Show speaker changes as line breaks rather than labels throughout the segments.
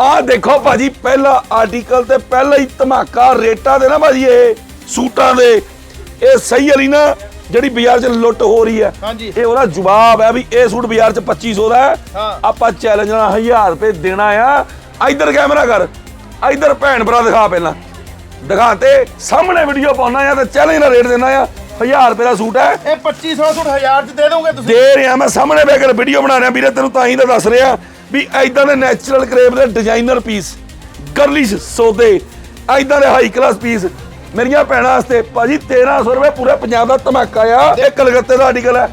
ਆਹ ਦੇਖੋ ਭਾਜੀ ਪਹਿਲਾ ਆਰਟੀਕਲ ਤੇ ਪਹਿਲਾ ਹੀ ਧਮਾਕਾ ਰੇਟਾਂ ਦੇ ਨਾ ਭਾਜੀ ਇਹ ਸੂਟਾਂ ਦੇ। ਇਹ ਸਹੀ ਵਾਲੀ ਨਾ ਜਿਹੜੀ ਬਾਜ਼ਾਰ 'ਚ ਲੁੱਟ ਹੋ ਰਹੀ ਹੈ।
ਹਾਂਜੀ।
ਇਹ ਉਹਦਾ ਜਵਾਬ ਹੈ ਵੀ ਇਹ ਸੂਟ ਬਾਜ਼ਾਰ 'ਚ 2500 ਦਾ ਹੈ।
ਹਾਂ।
ਆਪਾਂ ਚੈਲੰਜ ਨਾਲ 1000 ਰੁਪਏ ਦੇਣਾ ਆ। ਇੱਧਰ ਕੈਮਰਾ ਕਰ। ਇੱਧਰ ਭੈਣ ਭਰਾ ਦਿਖਾ ਪਹਿਲਾਂ। ਦਿਖਾ ਤੇ ਸਾਹਮਣੇ ਵੀਡੀਓ ਪਾਉਣਾ ਆ ਤੇ ਚੈਲੰਜ ਨਾਲ ਰੇਟ ਦੇਣਾ ਆ। 1000 ਰੁਪਏ ਦਾ ਸੂਟ ਹੈ।
ਇਹ 2500 ਸੂਟ 1000 ਚ ਦੇ ਦੋਗੇ ਤੁਸੀਂ?
ਦੇ ਰਿਹਾ ਮੈਂ ਸਾਹਮਣੇ ਬੈ ਕੇ ਵੀਡੀਓ ਬਣਾ ਰਿਹਾ। ਵੀਰੇ ਤੈਨੂੰ ਤਾਂ ਹੀ ਤਾਂ ਦੱਸ ਰਿਹਾ। ਵੀ ਐਦਾਂ ਦੇ ਨੈਚੁਰਲ ਕਰੇਪ ਦੇ ਡਿਜ਼ਾਈਨਰ ਪੀਸ ਗਰਲਿਸ਼ ਸੌਦੇ ਐਦਾਂ ਦੇ ਹਾਈ ਕਲਾਸ ਪੀਸ ਮੇਰੀਆਂ ਭੈਣਾਂ ਵਾਸਤੇ। ਭਾਜੀ 1300 ਰੁਪਏ ਪੂਰੇ ਪੰਜਾਬ ਦਾ ਧਮਾਕਾ ਆ। ਇਹ ਕਲਕੱਤੇ ਦਾ ਆਰਟੀਕਲ ਹੈ।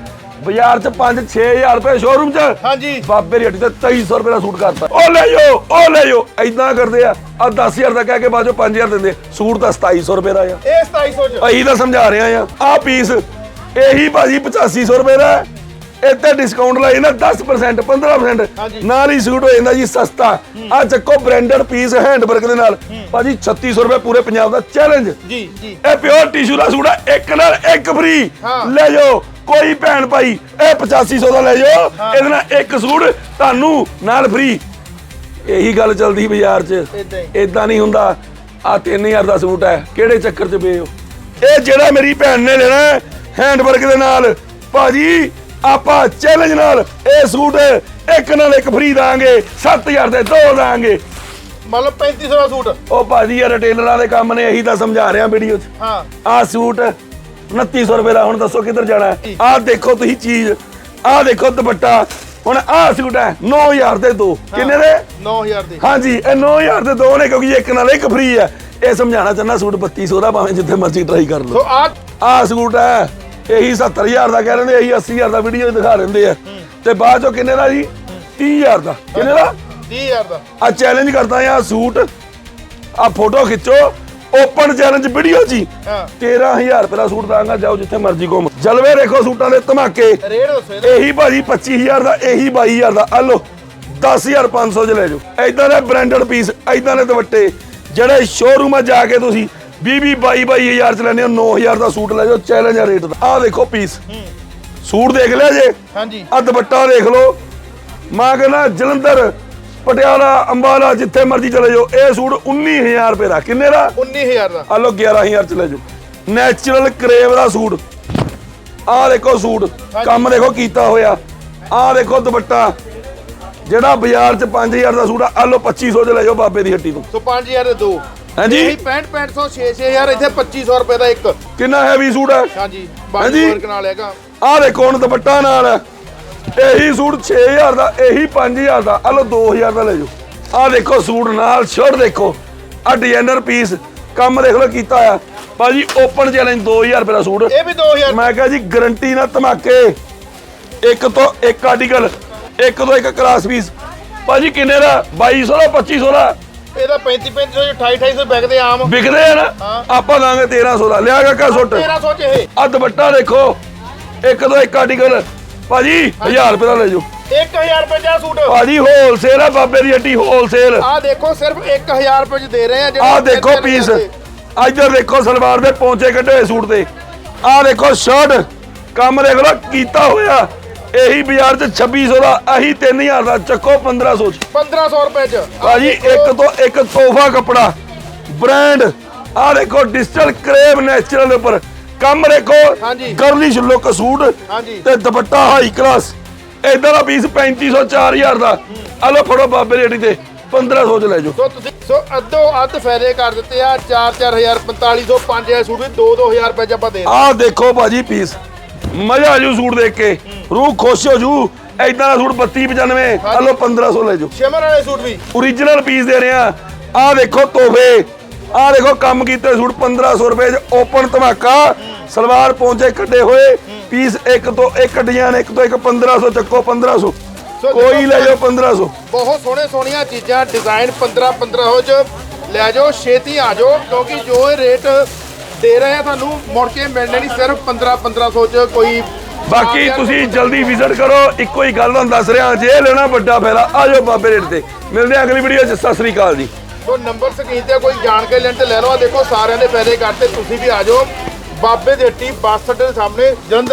ਬਾਜ਼ਾਰ 'ਚ 5-6000 ਰੁਪਏ ਸ਼ੋਰੂਮ 'ਚ।
ਹਾਂਜੀ।
ਬਾਬੇ ਦੀ ਹੱਟੀ ਤੇ 2300 ਰੁਪਏ ਦਾ ਸੂਟ ਕਰਤਾ। ਉਹ ਲੈ ਜਾਓ ਉਹ ਲੈ ਜਾਓ ਐਦਾਂ ਕਰਦੇ ਆ ਆ 10000 ਦਾ ਕਹਿ ਕੇ ਚੋਂ 5000 ਦਿੰਦੇ ਸੂਟ ਤਾਂ 2700 ਰੁਪਏ ਦਾ ਆ।
ਇਹ 2700 ਚ।
ਅਸੀਂ ਤਾਂ ਸਮਝਾ ਰਹੇ ਆ ਆ ਪੀਸ ਇਹੀ ਭਾਜੀ 8500 ਰੁਪਏ ਦਾ ਹੈ। ਇੱਥੇ ਡਿਸਕਾਊਂਟ ਲਾਈ ਨਾ 10% 15%
ਹਾਂਜੀ।
ਨਾਲ ਹੀ ਸੂਟ ਹੋ ਜਾਂਦਾ ਜੀ ਸਸਤਾ। ਆ ਚੱਕੋ ਬ੍ਰਾਂਡਡ ਪੀਸ ਹੈਂਡ ਵਰਕ ਦੇ ਨਾਲ। ਭਾਜੀ 3600 ਰੁਪਏ ਪੂਰੇ ਪੰਜਾਬ ਦਾ ਚੈਲੰਜ
ਜੀ ਜੀ।
ਇਹ ਪਿਓਰ ਟਿਸ਼ੂ ਦਾ ਸੂਟ ਹੈ ਇੱਕ ਨਾਲ ਇੱਕ ਫ੍ਰੀ। ਲੈ ਜਾਓ ਕੋਈ ਭੈਣ ਭਾਈ ਇਹ 8500 ਦਾ ਲੈ ਜਾਓ। ਇਹਦੇ ਨਾਲ ਇੱਕ ਸੂਟ ਤੁਹਾਨੂੰ ਨਾਲ ਫ੍ਰੀ ਇਹੀ ਗੱਲ ਚੱਲਦੀ ਬਾਜ਼ਾਰ 'ਚ। ਇਦਾਂ ਨਹੀਂ ਹੁੰਦਾ। ਆ 3000 ਦਾ ਸੂਟ ਹੈ। ਕਿਹੜੇ ਚੱਕਰ 'ਚ ਪਏ ਹੋ? ਇਹ ਜਿਹੜਾ ਮੇਰੀ ਭੈਣ ਨੇ ਲੈਣਾ ਹੈਂਡ ਵਰਕ ਦੇ ਨਾਲ। ਭਾਜੀ ਆਪਾਂ ਚੈਲੰਜ ਨਾਲ ਇਹ ਸੂਟ ਇੱਕ ਨਾਲ ਇੱਕ ਫ੍ਰੀ ਦਾਂਗੇ 7000 ਦੇ ਦੋ ਦਾਂਗੇ।
ਮਤਲਬ 3500 ਦਾ ਸੂਟ।
ਉਹ ਭਾਜੀ ਇਹ ਰਿਟੇਲਰਾਂ ਦੇ ਕੰਮ ਨੇ ਇਹੀ ਤਾਂ ਸਮਝਾ ਰਿਹਾ ਵੀਡੀਓ 'ਚ।
ਹਾਂ।
ਆਹ ਸੂਟ 2900 ਰੁਪਏ ਦਾ ਹੁਣ ਦੱਸੋ ਕਿੱਧਰ ਜਾਣਾ ਆਹ ਦੇਖੋ ਤੁਸੀਂ ਚੀਜ਼ ਆਹ ਦੇਖੋ ਦੁਪੱਟਾ। ਹੁਣ ਆਹ ਸੂਟ ਹੈ 9000 ਦੇ ਦੋ। ਕਿੰਨੇ ਦੇ?
9000 ਦੇ।
ਹਾਂਜੀ ਇਹ 9000 ਦੇ ਦੋ ਨੇ ਕਿਉਂਕਿ ਇੱਕ ਨਾਲ ਇੱਕ ਫ੍ਰੀ ਹੈ। ਇਹ ਸਮਝਾਣਾ ਚਾਹੁੰਦਾ ਸੂਟ 3200 ਦਾ ਭਾਵੇਂ ਜਿੱਥੇ ਮਰਜ਼ੀ ਟਰਾਈ ਕਰ ਲਓ।
ਸੋ ਆ
ਆਹ ਸੂਟ ਹੈ ਇਹੀ 70000 ਦਾ ਕਹਿ ਰਹੇ ਨੇ ਇਹੀ 80000 ਦਾ ਵੀਡੀਓ ਦਿਖਾ ਦਿੰਦੇ ਆ। ਤੇ ਬਾਅਦ ਚੋਂ ਕਿੰਨੇ ਦਾ ਜੀ? 30000 ਦਾ। ਕਿੰਨੇ ਦਾ?
30000 ਦਾ।
ਆ ਚੈਲੰਜ ਕਰਦਾ ਆ ਸੂਟ। ਆ ਫੋਟੋ ਖਿੱਚੋ। ਓਪਨ ਚੈਲੰਜ ਵੀਡੀਓ ਜੀ।
ਹਾਂ।
13000 ਰੁਪਏ ਦਾ ਸੂਟ ਦਾਂਗਾ ਜਾਓ ਜਿੱਥੇ ਮਰਜ਼ੀ ਘੁੰਮ। ਜਲਵੇ ਦੇਖੋ ਸੂਟਾਂ ਦੇ ਧਮਾਕੇ। ਇਹੀ ਭਾਜੀ 25000 ਦਾ ਇਹੀ 22000 ਦਾ। ਆ ਲਓ 10500 ਚ ਲੈ ਜਾਓ। ਐਦਾਂ ਦੇ ਬ੍ਰਾਂਡਡ ਪੀਸ ਐਦਾਂ ਦੇ ਦੁਪੱਟੇ। ਜਿਹੜੇ ਸ਼ੋਰੂਮਾਂ ਜਾ ਕੇ ਤੁਸੀਂ 20 20 22 22000 ਚ ਲੈਣੇ ਹੋ 9000 ਦਾ ਸੂਟ ਲੈ ਜਾਓ ਚੈਲੰਜ ਆ ਰੇਟ ਦਾ। ਆ ਦੇਖੋ ਪੀਸ ਸੂਟ ਦੇਖ ਲਿਆ ਜੇ?
ਹਾਂਜੀ।
ਆ ਦੁਪੱਟਾ ਦੇਖ ਲਓ। ਮੈਂ ਕਹਿੰਦਾ ਜਲੰਧਰ ਪਟਿਆਲਾ ਅੰਬਾਲਾ ਜਿੱਥੇ ਮਰਜ਼ੀ ਚਲੇ ਜਾਓ ਇਹ ਸੂਟ 19000 ਰੁਪਏ ਦਾ। ਕਿੰਨੇ ਦਾ?
19000 ਦਾ।
ਆ ਲੋ 11000 ਚ ਲੈ ਜਾਓ। ਨੈਚੁਰਲ ਕਰੇਵ ਦਾ ਸੂਟ। ਆਹ ਦੇਖੋ ਸੂਟ। ਕੰਮ ਦੇਖੋ ਕੀਤਾ ਹੋਇਆ। ਆਹ ਦੇਖੋ ਦੁਪੱਟਾ। ਜਿਹੜਾ ਬਾਜ਼ਾਰ ਚ 5000 ਦਾ ਸੂਟ ਆ ਆਹ ਲੋ 2500 ਚ ਲੈ ਜਾਓ ਬਾਬੇ ਦੀ ਹੱਟੀ ਤੋਂ।
ਸੋ 5000 ਦੇ ਦੋ।
ਹਾਂਜੀ?
ਇਹੀ 65 6500 6000 ਇੱਥੇ 2500 ਰੁਪਏ ਦਾ ਇੱਕ।
ਕਿੰਨਾ ਹੈਵੀ ਸੂਟ ਹੈ
ਹਾਂਜੀ
ਹਾਂਜੀ।
ਵਰਕ ਨਾਲ ਹੈਗਾ।
ਆਹ ਦੇਖੋ ਹੁਣ ਦੁਪੱਟਾ ਨਾਲ। ਹੈ। ਇਹੀ ਸੂਟ 6000 ਦਾ ਇਹੀ 5000 ਦਾ। ਆਹ ਲੋ 2000 ਦਾ ਲੈ ਜਾਓ। ਆਹ ਦੇਖੋ ਸੂਟ ਨਾਲ ਸ਼ਰਟ ਦੇਖੋ। ਆਹ ਡਿਜ਼ਾਈਨਰ ਪੀਸ ਕੰਮ ਦੇਖ ਲਓ ਕੀਤਾ ਆ ਭਾਜੀ ਓਪਨ ਚੈਲੰਜ 2000 ਰੁਪਏ ਦਾ ਸੂਟ।
ਇਹ ਵੀ 2000
ਮੈਂ ਕਿਹਾ ਜੀ ਗਰੰਟੀ ਨਾਲ ਧਮਾਕੇ। ਇੱਕ ਤੋਂ ਇੱਕ ਆਰਟੀਕਲ ਇੱਕ ਤੋਂ ਇੱਕ ਕਲਾਸ ਪੀਸ ਭਾਜੀ ਕਿੰਨੇ ਦਾ? 2200 ਦਾ 2500 ਦਾ?
ਇਹਦਾ 35 3500 28 2800 ਬੈਗਦੇ ਆਮ।
ਵਿਕਦੇ ਆ ਨਾ?
ਹਾਂ।
ਆਪਾਂ ਦਾਂਗੇ 1300 ਦਾ। ਲਿਆ ਕਾਕਾ ਸੁੱਟ।
1300 ਚ ਇਹ।
ਆ ਦੁਪੱਟਾ ਦੇਖੋ। ਇੱਕ ਤੋਂ ਇੱਕ ਆਰਟੀਕਲ। ਭਾਜੀ 1000 ਰੁਪਏ ਦਾ ਲੈ ਜਾਓ।
1000 ਰੁਪਏ ਦਾ ਸੂਟ।
ਭਾਜੀ ਹੋਲਸੇਲ ਆ ਬਾਬੇ ਦੀ ਹੱਟੀ ਹੋਲਸੇਲ
ਆ ਦੇਖੋ ਸਿਰਫ 1000 ਰੁਪਏ ਚ ਦੇ ਰਹੇ ਆ
ਆਹ ਦੇਖੋ ਪੀਸ ਇੱਧਰ ਦੇਖੋ ਸਲਵਾਰ ਦੇ ਪੌਂਚੇ ਕੱਢੇ ਹੋਏ ਸੂਟ ਤੇ ਆਹ ਦੇਖੋ ਸ਼ਰਟ ਕੰਮ ਦੇਖ ਲਓ ਕੀਤਾ ਹੋਇਆ। ਇਹੀ ਬਾਜ਼ਾਰ 'ਚ 2600 ਦਾ ਆਹੀ 3000 ਦਾ ਚੱਕੋ 1500 ਚ।
1500 ਰੁਪਏ ਚ।
ਭਾਜੀ ਇੱਕ ਤੋਂ ਇੱਕ ਤੋਹਫਾ ਕੱਪੜਾ ਬ੍ਰਾਂਡ ਆਹ ਦੇਖੋ ਡਿਜੀਟਲ ਕਰੇਵ ਨੈਚੁਰਲ ਦੇ ਉੱਪਰ। ਕੰਮ ਦੇਖੋ
ਹਾਂਜੀ।
ਗਰਲਿਸ਼ ਲੁੱਕ ਸੂਟ
ਹਾਂਜੀ।
ਤੇ ਦੁਪੱਟਾ ਹਾਈ ਕਲਾਸ ਇਦਾਂ ਦਾ ਪੀਸ 3500 4000 ਦਾ। ਆ ਫੜੋ ਬਾਬੇ ਰੇੜੀ ਤੇ 1500 ਚ ਲੈ ਜਾਓ।
ਸੋ ਤੁਸੀਂ ਸੋ ਅੱਧੋ ਅੱਧ ਫਾਇਦੇ ਕਰ ਦਿੱਤੇ ਆ 4-4000 4500 5000 ਸੂਟ ਵੀ 2-2000 ਰੁਪਏ ਚ ਆਪਾਂ ਦੇ
ਆਹ ਦੇਖੋ ਭਾਜੀ ਪੀਸ ਮਜ਼ਾ ਆ ਜੂ ਸੂਟ ਦੇਖ ਕੇ। ਰੂਹ ਖੁਸ਼ ਹੋ ਜੂ। ਇਦਾਂ ਦਾ ਸੂਟ 3295 ਆ ਲਓ 1500 ਲੈ ਜਾਓ।
ਸ਼ਿਮਰ ਵਾਲੇ ਸੂਟ ਵੀ।
ਓਰੀਜਨਲ ਪੀਸ ਦੇ ਰਹੇ ਆ। ਦੇਖੋ ਤੋਹਫੇ। ਆਹ ਦੇਖੋ ਕੰਮ ਕੀਤੇ ਸੂਟ 1500 ਰੁਪਏ ਚ। ਓਪਨ ਧਮਾਕਾ। ਸਲਵਾਰ ਪੌਂਚੇ ਕੱਢੇ ਹੋਏ। ਪੀਸ ਇੱਕ ਤੋਂ ਇੱਕ ਡਿਜ਼ਾਈਨ ਇੱਕ ਤੋਂ ਇੱਕ 1500 ਚੱਕੋ 1500
ਸੋ।
ਕੋਈ ਲੈ ਜਾਓ 1500
ਬਹੁਤ ਸੋਹਣੇ ਸੋਹਣੀਆਂ ਚੀਜ਼ਾਂ ਡਿਜ਼ਾਈਨ 15-1500 ਚ। ਲੈ ਜਾਓ ਛੇਤੀ ਆ ਜਾਓ ਕਿਉਂਕਿ ਜੋ ਇਹ ਰੇਟ ਦੇ ਰਹੇ ਆ ਤੁਹਾਨੂੰ। ਮੁੜ ਕੇ ਮਿਲਣੇ ਨਹੀਂ ਸਿਰਫ 15-1500 ਚ ਕੋਈ
ਬਾਕੀ ਤੁਸੀਂ ਜਲਦੀ ਵਿਜ਼ਿਟ ਕਰੋ। ਇੱਕੋ ਹੀ ਗੱਲ ਤੁਹਾਨੂੰ ਦੱਸ ਰਿਹਾ ਜੇ ਲੈਣਾ ਵੱਡਾ ਫਾਇਦਾ ਆ ਜਾਓ ਬਾਬੇ ਰੇਟ ਤੇ। ਮਿਲਦੇ ਹਾਂ ਅਗਲੀ ਵੀਡੀਓ 'ਚ ਸਤਿ ਸ੍ਰੀ ਅਕਾਲ ਜੀ।
ਸੋ ਨੰਬਰ ਸਕਰੀਨ ਤੇ ਕੋਈ ਜਾਣਕਾਰੀ ਲੈਣ ਤੇ ਲੈ ਲਓ। ਆਹ ਦੇਖੋ ਸਾਰਿਆਂ ਦੇ ਫਾਇਦੇ ਕਰਤੇ ਤੁਸੀਂ ਵੀ ਆ ਜਾਓ। ਬਾਬੇ ਦੇ ਹੱਟੀ ਬੱਸ ਅੱਡੇ ਦੇ ਸਾਹਮਣੇ ਜਲੰਧਰ